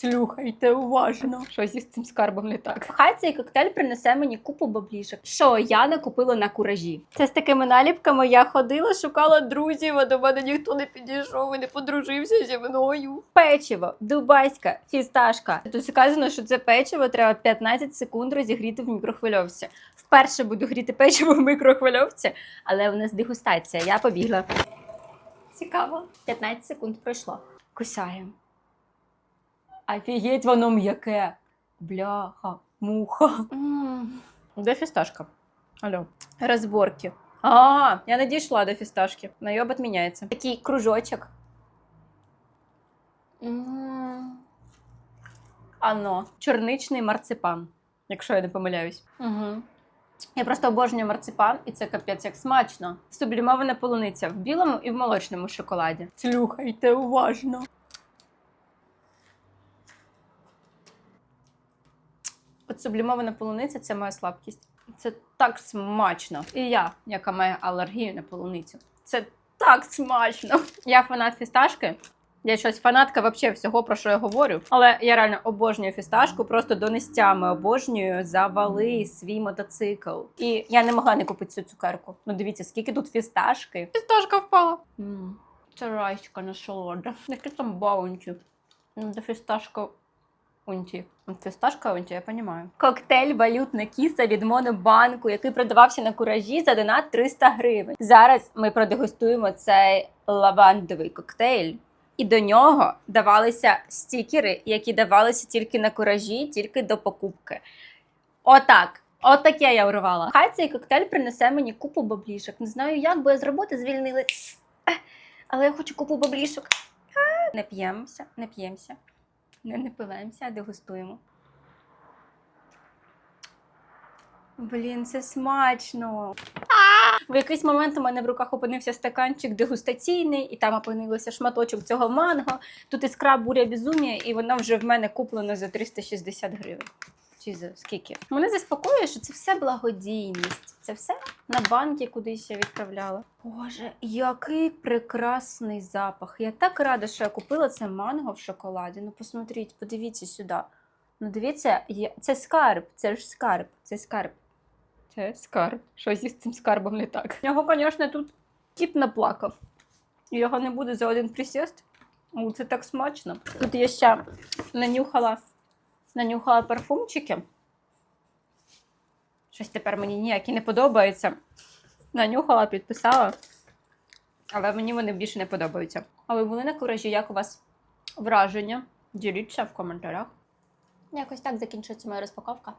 Слухайте уважно. Щось із цим скарбом не так. Хай цей коктейль принесе мені купу баблішок. Що я не купила на куражі. Це з такими наліпками я ходила, шукала друзів, а до мене ніхто не підійшов і не подружився зі мною. Печиво, дубайська, фісташка. Тут сказано, що це печиво треба 15 секунд розігріти в мікрохвильовці. Вперше буду гріти печиво в мікрохвильовці, але у нас дегустація. Я побігла. Цікаво. 15 секунд пройшло. Кусаємо. Офігеть, воно м'яке. Бляха, муха. Де фісташка? Алло. Розборки. А, я не дійшла до фісташки. Найоб відміняється. Такий кружочок. Ано. Чорничний марципан, якщо я не помиляюсь. Угу. Я просто обожнюю марципан, і це капець як смачно. Сублімована полуниця в білому і в молочному шоколаді. Слухайте уважно. От сублімована полуниця це моя слабкість. Це так смачно. І я, яка має алергію на полуницю. Це так смачно. Я фанат фісташки. Я щось фанатка вообще всього, про що я говорю. Але я реально обожнюю фісташку, просто до нестями обожнюю завали свій мотоцикл. І я не могла не купити цю цукерку. Ну дивіться, скільки тут фісташки. Фісташка впала. м це райська насолода. Яке там баунті. Ну, Де фісташка унті. Фісташка унті, я розумію. Коктейль валютна кіса від Монобанку, який продавався на куражі за донат 300 гривень. Зараз ми продегустуємо цей лавандовий коктейль. І до нього давалися стікери, які давалися тільки на куражі, тільки до покупки. Отак. Отаке я урвала. Хай цей коктейль принесе мені купу баблішок. Не знаю як, бо я з роботи звільнилась. Ех, Але я хочу купу баблішок. Не п'ємося, не п'ємося. Не напиваємося, а дегустуємо. Блін, це смачно. В якийсь момент у мене в руках опинився стаканчик дегустаційний, і там опинився шматочок цього манго. Тут іскра буря безумія, і воно вже в мене куплено за 360 гривень. Чи за скільки? Мене заспокоює, що це все благодійність. Це все на банки кудись я відправляла. Боже, який прекрасний запах. Я так рада, що я купила це манго в шоколаді. Ну, посмотріть, подивіться сюди. Ну, дивіться, це скарб, це ж скарб, це скарб. Це скарб. Щось із цим скарбом не так. Його, звісно, тут кіт наплакав. Його не буде за один присіст. Але це так смачно. Тут я ще нанюхала, нанюхала парфумчики. Щось тепер мені ніякі не подобається. Нанюхала, підписала. Але мені вони більше не подобаються. А ви були на куражі, як у вас враження? Діліться в коментарях. Якось так закінчується моя розпаковка.